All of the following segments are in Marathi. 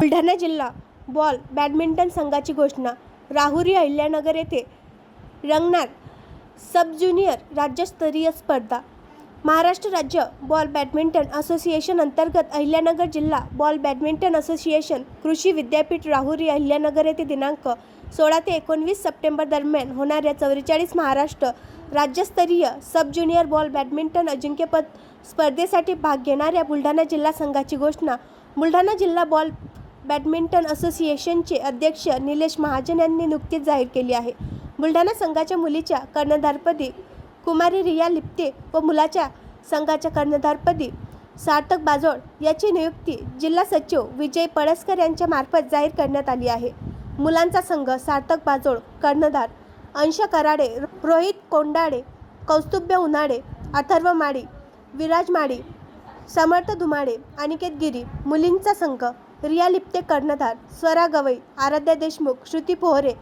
बुलढाणा जिल्हा बॉल बॅडमिंटन संघाची घोषणा. राहुरी अहिल्यानगर येथे रंगणार सब ज्युनियर राज्यस्तरीय स्पर्धा. महाराष्ट्र राज्य बॉल बॅडमिंटन असोसिएशन अंतर्गत अहिल्यानगर जिल्हा बॉल बॅडमिंटन असोसिएशन कृषी विद्यापीठ राहुरी अहिल्यानगर येथे दिनांक सोळा ते एकोणवीस सप्टेंबर दरम्यान होणाऱ्या चौवेचाळीस महाराष्ट्र राज्यस्तरीय सब ज्युनियर बॉल बॅडमिंटन अजिंक्यपद स्पर्धेसाठी भाग घेणाऱ्या बुलढाणा जिल्हा संघाची घोषणा. बुलढाणा जिल्हा बॉल बॅडमिंटन असोसिएशनचे अध्यक्ष निलेश महाजन यांनी नुकतीच जाहीर केली आहे. बुलढाणा संघाच्या मुलीच्या कर्णधारपदी कुमारी रिया लिप्ते व मुलाच्या संघाच्या कर्णधारपदी सार्थक बाजोळ याची नियुक्ती जिल्हा सचिव विजय पळसकर यांच्या मार्फत जाहीर करण्यात आली आहे. मुलांचा संघ सार्थक बाजोळ कर्णधार अंश कराडे रोहित कोंडाडे कौस्तुभ्य उन्हाडे अथर्व माडी विराज माडी समर्थ धुमाडे अनिकेत गिरी मुलींचा संघ रिया लिप्ते कर्णधार स्वरा गवई आराध्या देशमुख श्रुती पोहरे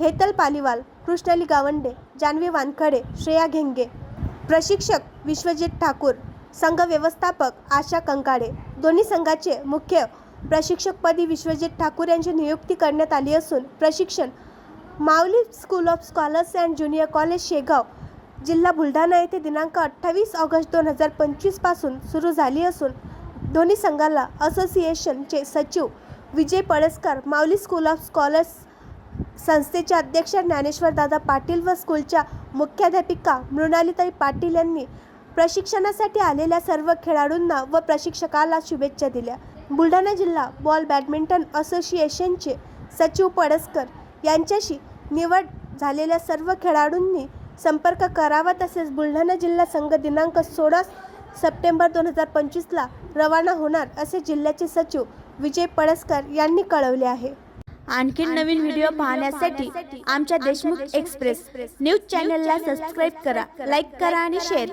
हेतल पालिवाल कृष्णाली गावंडे जान्हवी वानखडे श्रेया घेंगे प्रशिक्षक विश्वजित ठाकूर संघ व्यवस्थापक आशा कंकाळे दोन्ही संघाचे मुख्य प्रशिक्षकपदी विश्वजित ठाकूर यांची नियुक्ती करण्यात आली असून प्रशिक्षण Mauli school of scholars and junior college Shegaon जिल्हा बुलढाणा येथे दिनांक अठ्ठावीस ऑगस्ट दोन हजार पंचवीसपासून सुरू झाली असून दोन्ही संघाला असोसिएशनचे सचिव Vijay Palaskar Mauli school of scholars संस्थेचे अध्यक्ष ज्ञानेश्वरदादा पाटील व स्कूलच्या मुख्याध्यापिका मृणालीताई पाटील यांनी प्रशिक्षणासाठी आलेल्या सर्व खेळाडूंना व प्रशिक्षकाला शुभेच्छा दिल्या. बुलढाणा जिल्हा बॉल बॅडमिंटन असोसिएशनचे सचिव पडसकर यांच्याशी निवड झालेल्या सर्व खेळाडूंनी संपर्क करावा तसेच बुलढाणा जिल्हा संघ दिनांक सोळा सप्टेंबर दोन हजार पंचवीसला रवाना होणार असे जिल्ह्याचे सचिव विजय पळसकर यांनी कळवले आहे. आणखी नवीन व्हिडिओ पाहण्यासाठी आमच्या देशमुख एक्सप्रेस न्यूज चॅनलला सबस्क्राईब करा लाईक करा आणि शेअर करा.